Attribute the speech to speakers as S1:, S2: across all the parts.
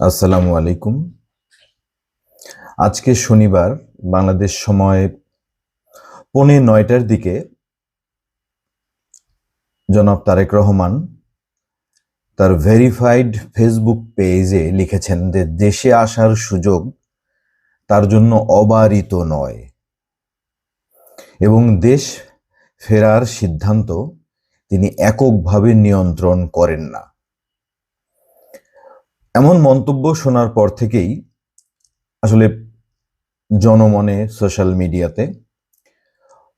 S1: আসসালামু আলাইকুম। আজকে শনিবার, বাংলাদেশ সময় পৌনে নয়টার দিকে জনাব তারেক রহমান তার ভেরিফাইড ফেসবুক পেজে লিখেছেন যে দেশে আসার সুযোগ তার জন্য অবারিত নয় এবং দেশ ফেরার সিদ্ধান্ত তিনি এককভাবে নিয়ন্ত্রণ করেন না। এমন মন্তব্য শোনার পর থেকেই আসলে জনমনে সোশ্যাল মিডিয়াতে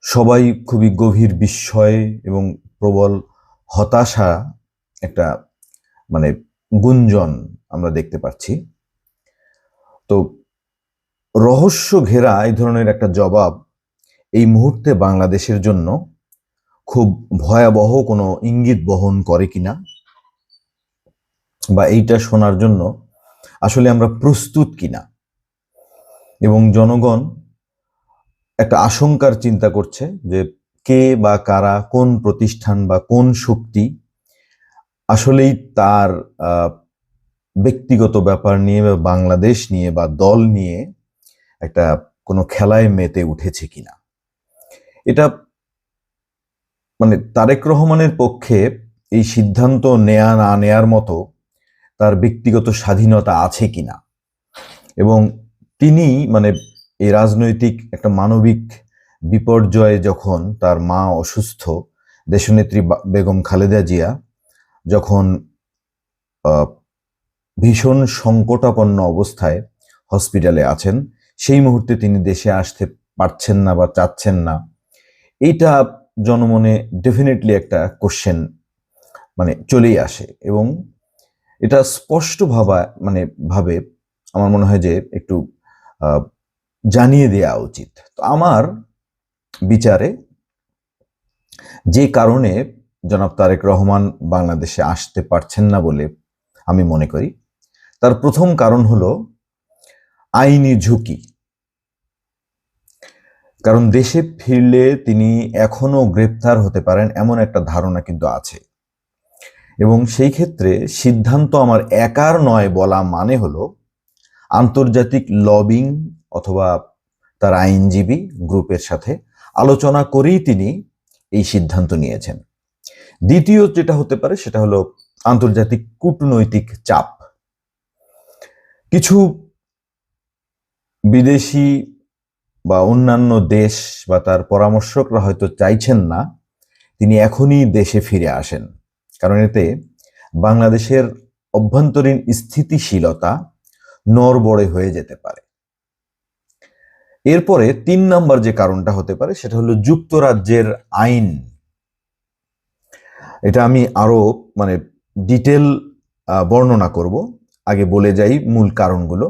S1: সবাই খুবই গভীর বিস্ময় এবং প্রবল হতাশা একটা মানে গুঞ্জন আমরা দেখতে পাচ্ছি। তো রহস্য ঘেরা এই ধরনের একটা জবাব এই মুহূর্তে বাংলাদেশের জন্য খুব ভয়াবহ কোনো ইঙ্গিত বহন করে কিনা? বা এইটা শোনার জন্য আসলে আমরা প্রস্তুত কিনা? এবং জনগণ একটা আশঙ্কার চিন্তা করছে যে কে বা কারা, কোন প্রতিষ্ঠান বা কোন শক্তি আসলেই তার ব্যক্তিগত ব্যাপার নিয়ে বা বাংলাদেশ নিয়ে বা দল নিয়ে একটা কোনো খেলায় মেতে উঠেছে কিনা? এটা মানে তারেক রহমানের পক্ষে এই সিদ্ধান্ত নেয়া না নেয়ার মতো তার ব্যক্তিগত স্বাধীনতা আছে কিনা। এবং তিনি মানে এই রাজনৈতিক একটা মানবিক বিপর্যয়ে যখন তার মা অসুস্থ, দেশনেত্রী বেগম খালেদা জিয়া যখন ভীষণ সংকটাপন্ন অবস্থায় হসপিটালে আছেন, সেই মুহূর্তে তিনি দেশে আসতে পারছেন না বা চাচ্ছেন না। এইটা জনমনে ডেফিনেটলি একটা কোশ্চেন মানে চলেই আসে এবং এটা স্পষ্ট ভাবা মানে ভাবে আমার মনে হয় যে একটু জানিয়ে দেওয়া উচিত। তো আমার বিচারে যে কারণে জনাব তারেক রহমান বাংলাদেশে আসতে পারছেন না বলে আমি মনে করি, তার প্রথম কারণ হলো আইনি ঝুঁকি। কারণ দেশে ফিরলে তিনি এখনও গ্রেপ্তার হতে পারেন, এমন একটা ধারণা কিন্তু আছে। এবং সেই ক্ষেত্রে সিদ্ধান্ত আমার একার নয় বলা মানে হলো আন্তর্জাতিক লবিং অথবা তার আইনজীবী গ্রুপের সাথে আলোচনা করেই তিনি এই সিদ্ধান্ত নিয়েছেন। দ্বিতীয় যেটা হতে পারে সেটা হলো আন্তর্জাতিক কূটনৈতিক চাপ। কিছু বিদেশি বা অন্যান্য দেশ বা তার পরামর্শকরা হয়তো চাইছেন না, তিনি এখনই দেশে ফিরে আসেন। কারণ এতে বাংলাদেশের অভ্যন্তরীণ স্থিতিশীলতা নড়বড়ে হয়ে যেতে পারে। এরপরে তিন নাম্বার যে কারণটা হতে পারে, সেটা হলো যুক্তরাজ্যের আইন। এটা আমি আরও মানে ডিটেল বর্ণনা করব। আগে বলে যাই মূল কারণগুলো।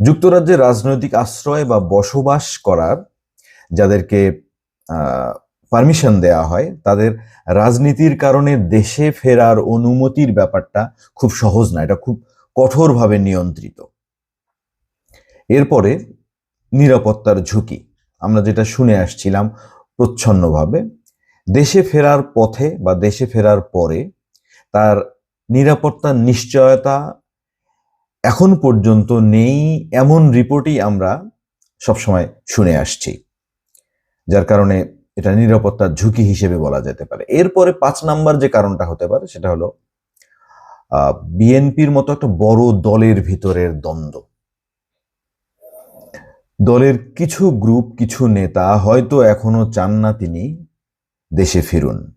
S1: যুক্তরাজ্যে রাজনৈতিক আশ্রয় বা বসবাস করার, যাদেরকে পারমিশন দেয়া হয়, তাদের রাজনীতির কারণে দেশে ফেরার অনুমতির ব্যাপারটা খুব সহজ না, এটা খুব কঠোরভাবে নিয়ন্ত্রিত। এরপরে নিরাপত্তার ঝুঁকি, আমরা যেটা শুনে আসছিলাম প্রচ্ছন্নভাবে, দেশে ফেরার পথে বা দেশে ফেরার পরে তার নিরাপত্তার নিশ্চয়তা এখন পর্যন্ত নেই এমন রিপোর্টই আমরা সবসময় শুনে আসছি, যার কারণে এটা নিরাপত্তার ঝুঁকি হিসেবে বলা যেতে পারে। এরপরে পাঁচ নাম্বার যে কারণটা হতে পারে, সেটা হলো বিএনপির মতো একটা বড় দলের ভিতরের দ্বন্দ্ব। দলের কিছু গ্রুপ, কিছু নেতা হয়তো এখনও চান না তিনি দেশে ফিরুন।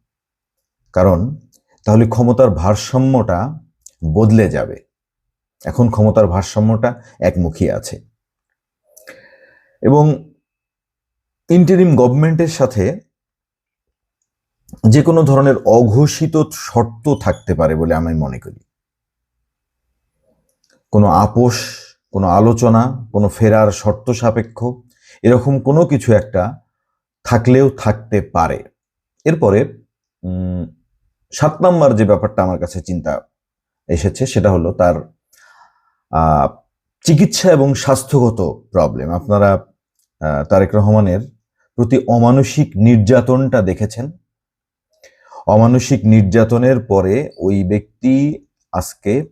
S1: কারণ তাহলে ক্ষমতার ভারসাম্যটা বদলে যাবে। এখন ক্ষমতার ভারসাম্যটা একমুখী আছে। এবং ইন্টারিম গভর্নমেন্টের সাথে যে কোনো ধরনের অঘোষিত শর্ত থাকতে পারে বলে আমি মনে করি। কোনো আপোষ, কোনো আলোচনা, কোনো ফেরার শর্ত সাপেক্ষ, এরকম কোনো কিছু একটা থাকলেও থাকতে পারে। এরপরে সাত নম্বর যে ব্যাপারটা আমার কাছে চিন্তা এসেছে, সেটা হলো তার চিকিৎসা এবং স্বাস্থ্যগত প্রবলেম আপনারা তারেক রহমানের প্রতি অমানসিক নির্যাতনটা দেখেছেন? অমানসিক নির্যাতনের পরে ওই ব্যক্তি আজকে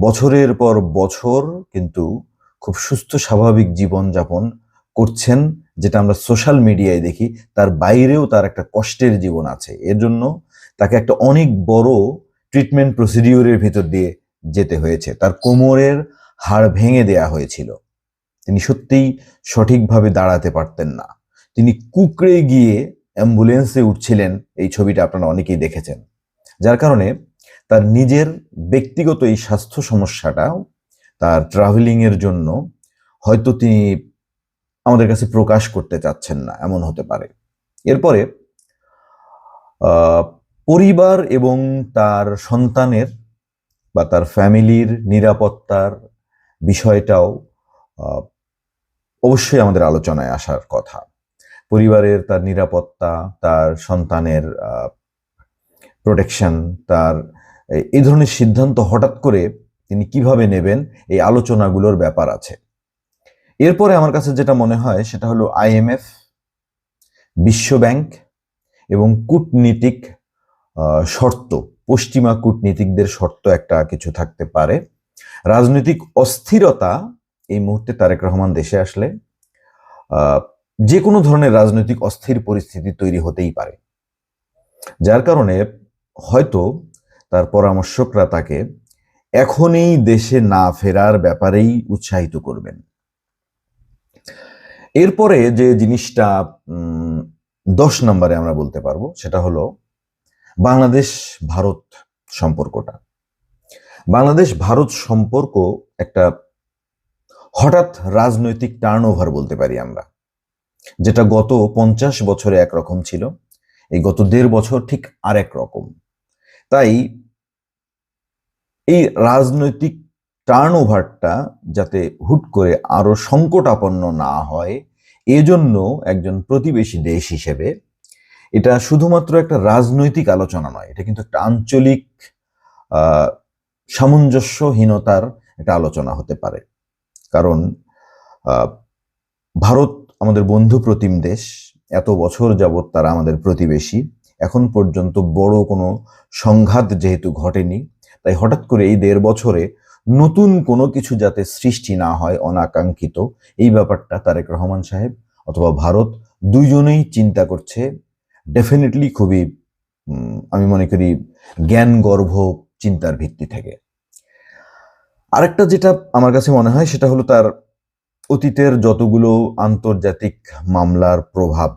S1: বছরের পর বছর কিন্তু খুব সুস্থ, স্বাভাবিক জীবনযাপন করছেন, যেটা আমরা সোশ্যাল মিডিয়ায় দেখি। তার বাইরেও তার একটা কষ্টের জীবন আছে। এর জন্য তাকে একটা অনেক বড় ট্রিটমেন্ট প্রসিডিওরের ভিতর দিয়ে যেতে হয়েছে। তার কোমরের হাড় ভেঙে দেয়া হয়েছিল। তিনি সত্যিই সঠিকভাবে দাঁড়াতে পারতেন না। তিনি কুকড়ে গিয়ে অ্যাম্বুলেন্সে উঠছিলেন। এই ছবিটা আপনারা অনেকেই দেখেছেন। যার কারণে তার নিজের ব্যক্তিগত এই স্বাস্থ্য সমস্যাটা তার ট্রাভেলিং এর জন্য হয়তো তিনি আমাদের কাছে প্রকাশ করতে চাচ্ছেন না, এমন হতে পারে। এরপরে পরিবার এবং তার সন্তানের বা তার ফ্যামিলির নিরাপত্তার বিষয়টাও অবশ্যই আমাদের আলোচনায় আসার কথা। পরিবারের তার নিরাপত্তা, তার সন্তানের প্রোটেকশন তার এই ধরনের সিদ্ধান্ত হঠাৎ করে তিনি কীভাবে নেবেন, এই আলোচনাগুলোর ব্যাপার আছে। এরপরে আমার কাছে যেটা মনে হয়, সেটা হলো আইএমএফ বিশ্ব ব্যাংক এবং কূটনীতিক শর্ত, পশ্চিমা কূটনীতিকদের শর্ত একটা কিছু থাকতে পারে। রাজনৈতিক অস্থিরতা এই মুহূর্তে তারেক রহমান দেশে আসলে যে কোনো ধরনের রাজনৈতিক অস্থির পরিস্থিতি তৈরি হতেই পারে। যার কারণে হয়তো তার পরামর্শকরা তাকে এখনই দেশে না ফেরার ব্যাপারেই উৎসাহিত করবেন। এরপরে যে জিনিসটা দশ নম্বরে আমরা বলতে পারব, সেটা হলো বাংলাদেশ ভারত সম্পর্কটা। বাংলাদেশ ভারত সম্পর্ক একটা হঠাৎ রাজনৈতিক টার্ন ওভার বলতে পারি আমরা। যেটা গত পঞ্চাশ বছরে একরকম ছিল, এই গত দেড় বছর ঠিক আরেক রকম। তাই এই রাজনৈতিক টার্ন ওভারটা যাতে হুট করে আরও সংকটাপন্ন না হয়, এজন্য একজন প্রতিবেশী দেশ হিসেবে এটা শুধুমাত্র একটা রাজনৈতিক আলোচনা নয়, এটা কিন্তু একটা আঞ্চলিক সামঞ্জস্যহীনতার একটা আলোচনা হতে পারে কারণ ভারত আমাদের বন্ধু প্রতিম দেশ, এত বছর যাবৎ তারা আমাদের প্রতিবেশী। এখন পর্যন্ত বড় কোনো সংঘাত যেহেতু ঘটেনি, তাই হঠাৎ করে এই দেড় বছরে নতুন কোনো কিছু যাতে সৃষ্টি না হয় অনাকাঙ্ক্ষিত, এই ব্যাপারটা তারেক রহমান সাহেব অথবা ভারত দুইজনেই চিন্তা করছে। ডেফিনেটলি খুবই আমি মনে করি জ্ঞান গর্ভ চিন্তার ভিত্তি থেকে। আরেকটা যেটা আমার কাছে মনে হয় সেটা হলো তার অতীতের যতগুলো আন্তর্জাতিক মামলার প্রভাব,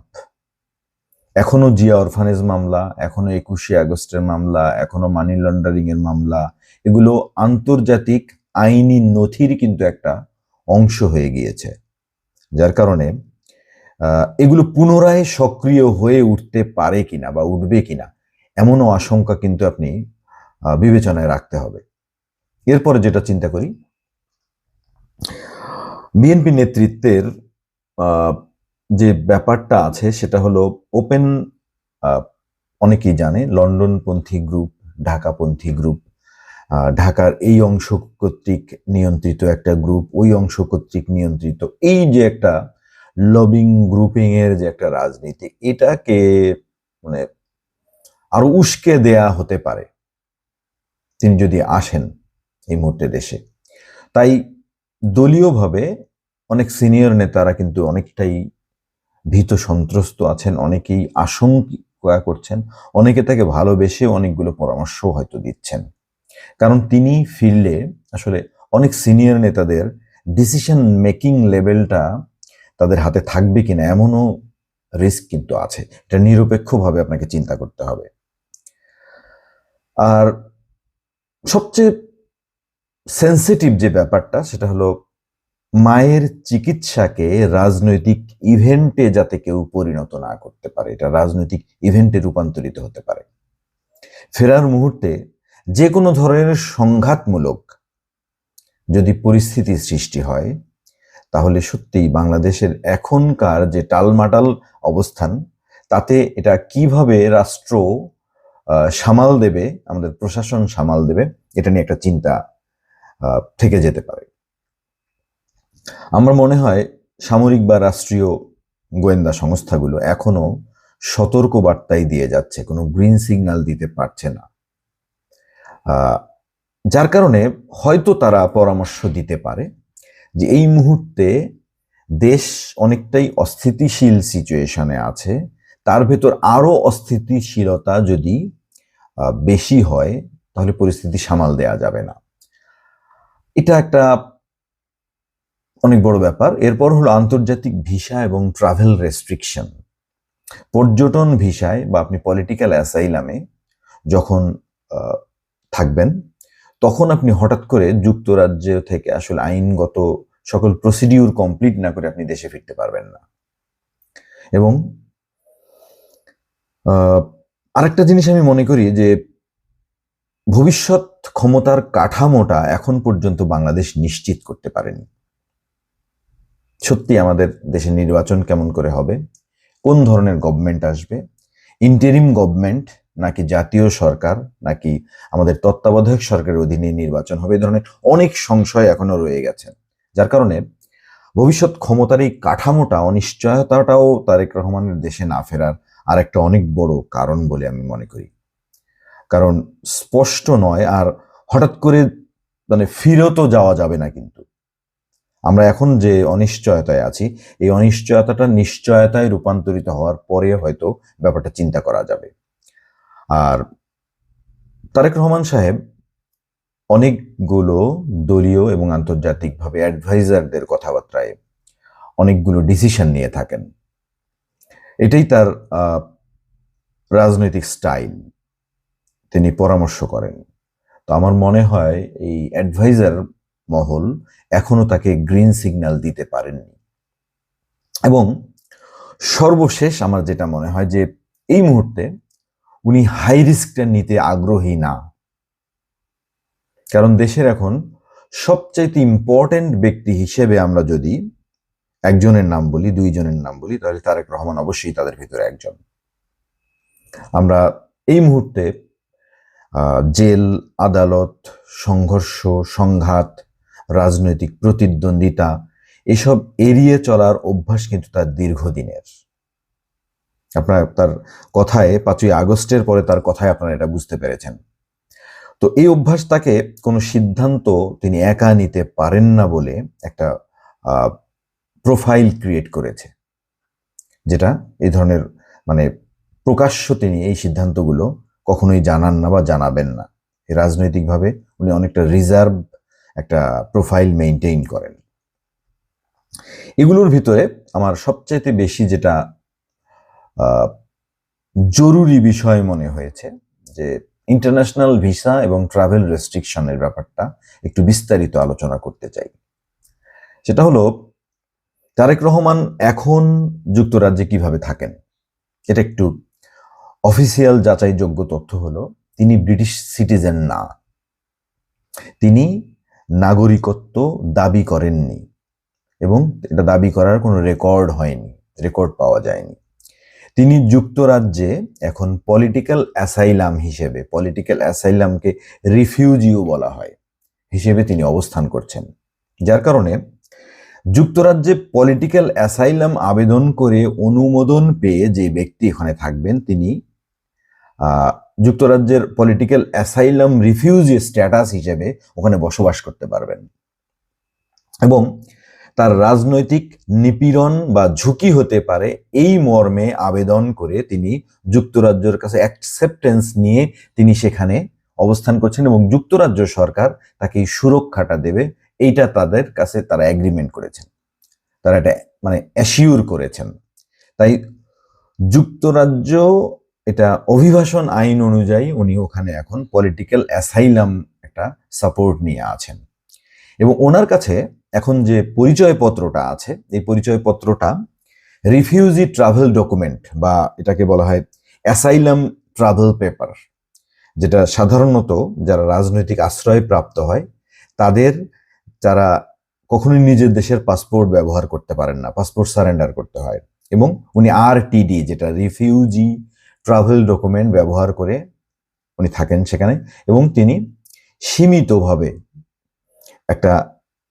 S1: এখনও জিয়া অরফানেজ মামলা, এখনও একুশে আগস্টের মামলা, এখনও মানি লন্ডারিং এর মামলা, এগুলো আন্তর্জাতিক আইনি নথির কিন্তু একটা অংশ হয়ে গিয়েছে। যার কারণে এগুলো পুনরায় সক্রিয় হয়ে উঠতে পারে কিনা বা উঠবে কিনা, এমনও আশঙ্কা কিন্তু আপনি বিবেচনায় রাখতে হবে। এরপরে যেটা চিন্তা করি বিএনপি নেতৃত্বের যে ব্যাপারটা আছে সেটা হলো ওপেন অনেকেই জানে লন্ডনপন্থী গ্রুপ ঢাকাপন্থী গ্রুপ ঢাকার এই অংশ কর্তৃক নিয়ন্ত্রিত একটা গ্রুপ ওই অংশ কর্তৃক নিয়ন্ত্রিত এই যে একটা লবিং গ্রুপিং এর যে একটা রাজনীতি, এটাকে মানে আরও উস্কে দেয়া হতে পারে। তিনি যদি আসেন এই মুহূর্তে দেশে। তাই দলীয়ভাবে অনেক সিনিয়র নেতারা কিন্তু অনেকটাই ভীত সন্ত্রস্ত আছেন, অনেকেই আশঙ্কা করছেন, অনেকে তাকে ভালোবেসে অনেকগুলো পরামর্শ হয়তো দিচ্ছেন। কারণ তিনি ফিরলে আসলে অনেক সিনিয়র নেতাদের ডিসিশন মেকিং লেভেলটা তাদের হাতে থাকবে কিনা এমনও রিস্ক কিন্তু আছে। এটা নিরপেক্ষভাবে আপনাকে চিন্তা করতে হবে। আর সবচেয়ে সেন্সিটিভ যে ব্যাপারটা, সেটা হলো মায়ের চিকিৎসাকে রাজনৈতিক ইভেন্টে যাতে কেউ পরিণত না করতে পারে, এটা রাজনৈতিক ইভেন্টে রূপান্তরিত হতে পারে। ফেরার মুহূর্তে যে কোনো ধরনের সংঘাতমূলক যদি পরিস্থিতি সৃষ্টি হয়, তাহলে সত্যিই বাংলাদেশের এখনকার যে টালমাটাল অবস্থান, তাতে এটা কীভাবে রাষ্ট্র সামাল দেবে, আমাদের প্রশাসন সামাল দেবে, এটা নিয়ে একটা চিন্তা থেকে যেতে পারে। আমার মনে হয় সামরিক বা রাষ্ট্রীয় গোয়েন্দা সংস্থাগুলো এখনও সতর্ক বার্তাই দিয়ে যাচ্ছে, কোনো গ্রিন সিগন্যাল দিতে পারছে না। যার কারণে হয়তো তারা পরামর্শ দিতে পারে যে এই মুহূর্তে দেশ অনেকটাই অস্থিতিশীল সিচুয়েশনে আছে, তার ভেতর আরও অস্থিতিশীলতা যদি বেশি হয়, তাহলে পরিস্থিতি সামাল দেয়া যাবে না। এটা একটা অনেক বড় ব্যাপার। এরপর হলো আন্তর্জাতিক ভিসা এবং ট্রাভেল রেস্ট্রিকশন পর্যটন ভিসায় বা আপনি পলিটিক্যাল অ্যাসাইলামে যখন থাকবেন, তখন আপনি হঠাৎ করে যুক্তরাজ্য থেকে আসলে আইনগত সকল প্রসিডিউর কমপ্লিট না করে আপনি দেশে ফিরতে পারবেন না। এবং আরেকটা জিনিস আমি মনে করি যে ভবিষ্যৎ ক্ষমতার কাঠামোটা এখন পর্যন্ত বাংলাদেশ নিশ্চিত করতে পারেনি। সত্যি আমাদের দেশে নির্বাচন কেমন করে হবে? কোন ধরনের গভর্নমেন্ট আসবে? ইন্টারিম গভর্নমেন্ট নাকি জাতীয় সরকার নাকি আমাদের তত্ত্বাবধায়ক সরকারের অধীনে নির্বাচন হবে? এই ধরনের অনেক সংশয় এখনও রয়ে গেছে। যার কারণে ভবিষ্যৎ ক্ষমতার এই কাঠামোটা, অনিশ্চয়তাটাও তারেক রহমানের দেশে না ফেরার আর একটা অনেক বড় কারণ বলে আমি মনে করি। কারণ স্পষ্ট নয় আর হঠাৎ করে মানে ফিরতও যাওয়া যাবে না কিন্তু। আমরা এখন যে অনিশ্চয়তায় আছি, এই অনিশ্চয়তাটা নিশ্চয়তায় রূপান্তরিত হওয়ার পরে হয়তো ব্যাপারটা চিন্তা করা যাবে। আর তারেক রহমান সাহেব অনেকগুলো দলীয় এবং আন্তর্জাতিকভাবে অ্যাডভাইজারদের কথাবার্তায় অনেকগুলো ডিসিশন নিয়ে থাকেন। এটাই তার রাজনৈতিক স্টাইল। তিনি পরামর্শ করেন। তো আমার মনে হয় এই অ্যাডভাইজার মহল এখনও তাকে গ্রিন সিগন্যাল দিতে পারেননি। এবং সর্বশেষ আমার যেটা মনে হয় যে এই মুহূর্তে উনি হাই রিস্কটা নিতে আগ্রহী না। কারণ দেশের এখন সবচাইতে ইম্পর্টেন্ট ব্যক্তি হিসেবে আমরা যদি একজনের নাম বলি, দুইজনের নাম বলি, তাহলে তারেক রহমান অবশ্যই তাদের ভিতরে একজন। আমরা এই মুহূর্তে জেল, আদালত, সংঘর্ষ, সংঘাত, রাজনৈতিক প্রতিদ্বন্দ্বিতা, এসব এড়িয়ে চলার অভ্যাস কিন্তু তার দীর্ঘদিনের। আপনার, তার কথায় পাঁচই আগস্টের পরে তার কথায় আপনারা এটা বুঝতে পেরেছেন। তো এই অভ্যাস তাকে কোনো সিদ্ধান্ত তিনি একা নিতে পারেন না বলে একটা প্রোফাইল ক্রিয়েট করেছে। যেটা এই ধরনের মানে প্রকাশ্য তিনি এই সিদ্ধান্তগুলো কখনোই জানান না বা জানাবেন না। রাজনৈতিকভাবে উনি অনেকটা রিজার্ভ একটা প্রোফাইল মেনটেইন করেন। এগুলোর ভিতরে আমার সবচাইতে বেশি যেটা জরুরি বিষয় মনে হয়েছে যে ইন্টারন্যাশনাল ভিসা এবং ট্রাভেল রেস্ট্রিকশনের ব্যাপারটা একটু বিস্তারিত আলোচনা করতে চাই। সেটা হলো, তারেক রহমান এখন যুক্তরাজ্যে কীভাবে থাকেন? এটা একটু অফিসিয়াল যাচাইযোগ্য তথ্য হলো, তিনি ব্রিটিশ সিটিজেন না। তিনি নাগরিকত্ব দাবি করেননি এবং এটা দাবি করার কোনো রেকর্ড হয়নি, রেকর্ড পাওয়া যায়নি। তিনি যুক্তরাজ্যে এখন পলিটিক্যাল অ্যাসাইলাম হিসেবে, পলিটিক্যাল অ্যাসাইলামকে রিফিউজিও বলা হয় হিসেবে তিনি অবস্থান করছেন। যার কারণে যুক্তরাজ্যে পলিটিক্যাল অ্যাসাইলাম আবেদন করে অনুমোদন পেয়ে যে ব্যক্তি এখানে থাকবেন, তিনি যুক্তরাজ্যের পলিটিক্যাল অ্যাসাইলাম রিফিউজি স্ট্যাটাস হিসেবে ওখানে বসবাস করতে পারবেন। এবং তার রাজনৈতিক নিপীড়ন বা ঝুঁকি হতে পারে এই মর্মে আবেদন করে তিনি যুক্তরাজ্যের কাছে অ্যাকসেপ্টেন্স নিয়ে তিনি সেখানে অবস্থান করছেন এবং যুক্তরাজ্য সরকার তাকে সুরক্ষাটা দেবে। এইটা তাদের কাছে তারা এগ্রিমেন্ট করেছেন। তারা এটা মানে অ্যাসিউর করেছেন। তাই যুক্তরাজ্য এটা অভিবাসন আইন অনুযায়ী উনি ওখানে এখন পলিটিক্যাল অ্যাসাইলাম একটা সাপোর্ট নিয়ে আছেন। এবং ওনার কাছে এখন যে পরিচয়পত্রটা আছে, এই পরিচয়পত্রটা রিফিউজি ট্রাভেল ডকুমেন্ট বা এটাকে বলা হয় অ্যাসাইলাম ট্রাভেল পেপার যেটা সাধারণত যারা রাজনৈতিক আশ্রয় প্রাপ্ত হয়, তাদের যারা কখনোই নিজের দেশের পাসপোর্ট ব্যবহার করতে পারেন না পাসপোর্ট সারেন্ডার করতে হয়। এবং উনি আর টিডি যেটা রিফিউজি ট্রাভেল ডকুমেন্ট ব্যবহার করে উনি থাকেন সেখানে এবং তিনি সীমিতভাবে একটা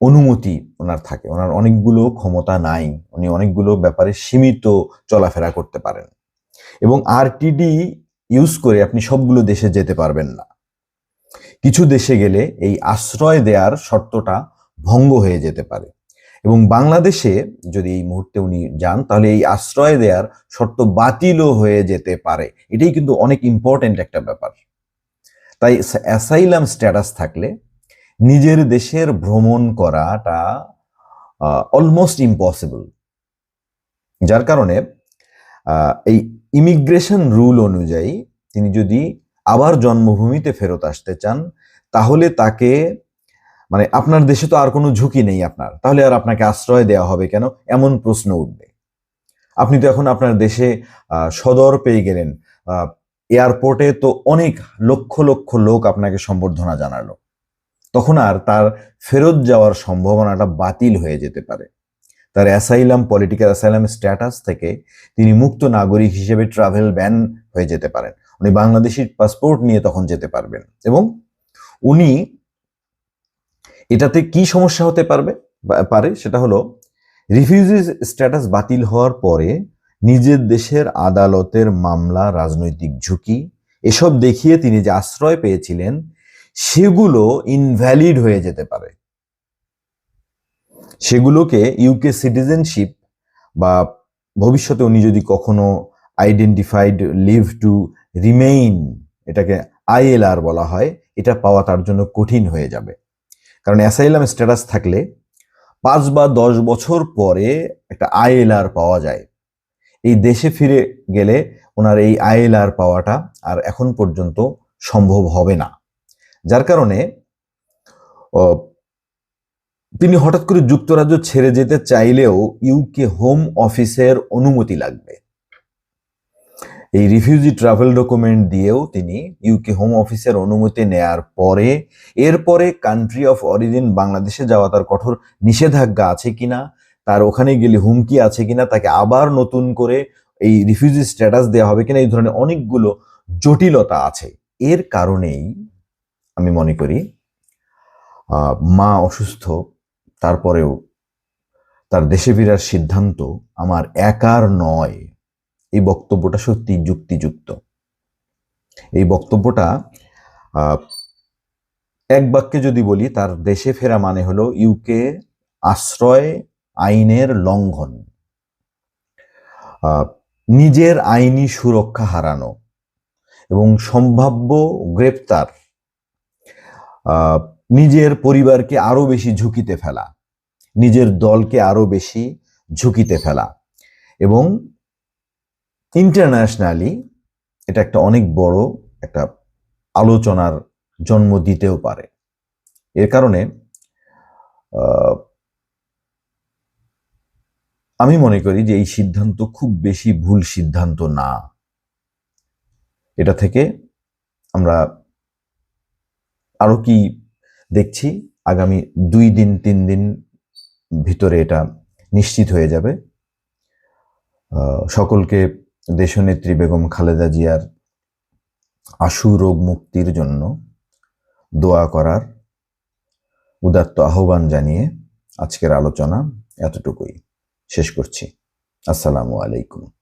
S1: অনুমতি ওনার থাকে। ওনার অনেকগুলো ক্ষমতা নাই। উনি অনেকগুলো ব্যাপারে সীমিত চলাফেরা করতে পারেন। এবং আরটিডি ইউজ করে আপনি সবগুলো দেশে যেতে পারবেন না। কিছু দেশে গেলে এই আশ্রয় দেওয়ার শর্তটা ভঙ্গ হয়ে যেতে পারে। এবং বাংলাদেশে যদি এই মুহূর্তে উনি যান, তাহলে এই আশ্রয় দেওয়ার শর্ত বাতিলও হয়ে যেতে পারে। এটাই কিন্তু অনেক ইম্পর্টেন্ট একটা ব্যাপার। তাই অ্যাসাইলাম স্ট্যাটাস থাকলে নিজের দেশের ভ্রমণ করাটা অলমোস্ট ইম্পসিবল যার কারণে এই ইমিগ্রেশন রুল অনুযায়ী তিনি যদি আবার জন্মভূমিতে ফেরত আসতে চান, তাহলে তাকে মানে আপনার দেশে তো আর কোনো ঝুঁকি নেই আপনার। তাহলে আর আপনাকে আশ্রয় দেওয়া হবে কেন? এমন প্রশ্ন উঠবে। আপনি তো এখন আপনার দেশে সদর পেয়ে গেলেন। এয়ারপোর্টে তো অনেক লক্ষ লক্ষ লোক আপনাকে সম্বর্ধনা জানালো। তখন আর তার ফেরত যাওয়ার সম্ভাবনাটা বাতিল হয়ে যেতে পারে। তার অ্যাসাইলাম, পলিটিক্যাল অ্যাসাইলাম স্ট্যাটাস থেকে তিনি মুক্ত নাগরিক হিসেবে ট্রাভেল ব্যান হয়ে যেতে পারেন। উনি বাংলাদেশি পাসপোর্ট নিয়ে তখন যেতে পারবেন। এবং উনি এটাতে কি সমস্যা হতে পারবে? পারে, সেটা হলো রিফিউজি স্ট্যাটাস বাতিল হওয়ার পরে নিজের দেশের আদালতের মামলা, রাজনৈতিক ঝুঁকি, এসব দেখিয়ে তিনি যে আশ্রয় পেয়েছিলেন, সেগুলো ইনভ্যালিড হয়ে যেতে পারে। সেগুলোকে ইউকে সিটিজেনশিপ বা ভবিষ্যতে উনি যদি কখনো আইডেন্টিফাইড লিভ টু রিমেইন এটাকে আইএলআর বলা হয়, এটা পাওয়া তার জন্য কঠিন হয়ে যাবে। কারণ অ্যাসাইলাম স্ট্যাটাস থাকলে পাঁচ বা দশ বছর পরে একটা আইএলআর পাওয়া যায়। এই দেশে ফিরে গেলে ওনার এই আইএলআর পাওয়াটা আর এখন পর্যন্ত সম্ভব হবে না। যার কারণে তিনি হঠাৎ করে যুক্তরাজ্য ছেড়ে যেতে চাইলেও ইউকে হোম অফিসের অনুমতি লাগবে। এই রিফিউজি ট্রাভেল ডকুমেন্ট দিয়েও তিনি ইউকে হোম অফিসের অনুমতি নেয়ার পরে, এরপরে কান্ট্রি অফ অরিজিন বাংলাদেশে যাওয়া তার কঠোর নিষেধাজ্ঞা আছে কিনা, তার ওখানে গেলে হুমকি আছে কিনা, তাকে আবার নতুন করে এই রিফিউজি স্ট্যাটাস দেওয়া হবে কিনা, এই ধরনের অনেকগুলো জটিলতা আছে। এর কারণেই আমি মনে করি মা অসুস্থ, তারপরেও তার দেশে ফেরার সিদ্ধান্ত আমার একার নয়। এই বক্তব্যটা সত্যি যুক্তিযুক্ত। এই বক্তব্যটা এক বাক্যে যদি বলি, তার দেশে ফেরা মানে হলো ইউকে আশ্রয় আইনের লঙ্ঘন। নিজের আইনি সুরক্ষা হারানো এবং সম্ভাব্য গ্রেপ্তার নিজের পরিবারকে আরও বেশি ঝুঁকিতে ফেলা, নিজের দলকে আরও বেশি ঝুঁকিতে ফেলা এবং ইন্টারন্যাশনালি এটা একটা অনেক বড় একটা আলোচনার জন্ম দিতেও পারে। এর কারণে আমি মনে করি যে এই সিদ্ধান্ত খুব বেশি ভুল সিদ্ধান্ত না। এটা থেকে আমরা আরও কি দেখছি? আগামী দুই দিন, তিন দিন ভিতরে এটা নিশ্চিত হয়ে যাবে। সকলকে দেশনেত্রী বেগম খালেদা জিয়ার আশু রোগ মুক্তির জন্য দোয়া করার উদাত্ত আহ্বান জানিয়ে আজকের আলোচনা এতটুকুই। শেষ করছি। আসসালামু আলাইকুম।